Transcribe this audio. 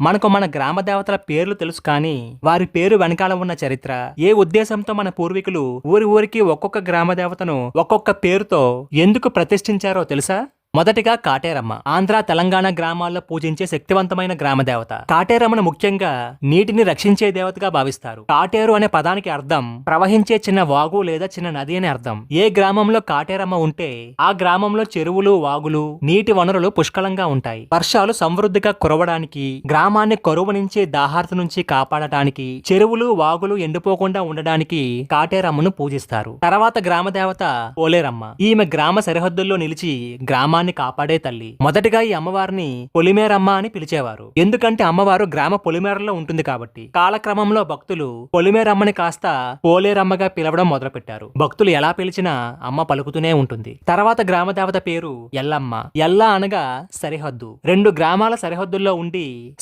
మనకు మన గ్రామ దేవతల పేర్లు తెలుసు కానీ వారి పేరు వెనకాల ఉన్న చరిత్ర ఏ ఉద్దేశంతో మన పూర్వీకులు ఊరి ఊరికి ఒక్కొక్క గ్రామ దేవతను ఒక్కొక్క పేరుతో ఎందుకు ప్రతిష్ఠించారో తెలుసా? మొదటిగా కాటేరమ్మ. ఆంధ్ర తెలంగాణ గ్రామాల్లో పూజించే శక్తివంతమైన గ్రామ దేవత. కాటేరమ్మను ముఖ్యంగా నీటిని రక్షించే దేవతగా భావిస్తారు. కాటేరు అనే పదానికి అర్థం ప్రవహించే చిన్న వాగు లేదా చిన్న నది అని అర్థం. ఏ గ్రామంలో కాటేరమ్మ ఉంటే ఆ గ్రామంలో చెరువులు వాగులు నీటి వనరులు పుష్కలంగా ఉంటాయి. వర్షాలు సమృద్ధిగా కురవడానికి గ్రామాన్ని కరువు నుంచి దాహార్త నుంచి కాపాడటానికి చెరువులు వాగులు ఎండిపోకుండా ఉండడానికి కాటేరమ్మను పూజిస్తారు. తర్వాత గ్రామ దేవత పోలేరమ్మ ఈమె గ్రామ సరిహద్దుల్లో నిలిచి గ్రామాన్ని కాపాడే తల్లి. మొదటిగా ఈ అమ్మవారిని పొలిమేరమ్మ అని పిలిచేవారు. ఎందుకంటే అమ్మవారు గ్రామ పొలిమేరలో ఉంటుంది కాబట్టి. కాలక్రమంలో భక్తులు పొలిమేరమ్మని కాస్త పోలేరమ్మగా పిలవడం మొదలుపెట్టారు. భక్తులు ఎలా పిలిచినా అమ్మ పలుకుతూనే ఉంటుంది. తర్వాత గ్రామ దేవత పేరు ఎల్లమ్మ. ఎల్ల అనగా సరిహద్దు. రెండు గ్రామాల సరిహద్దుల్లో ఉండి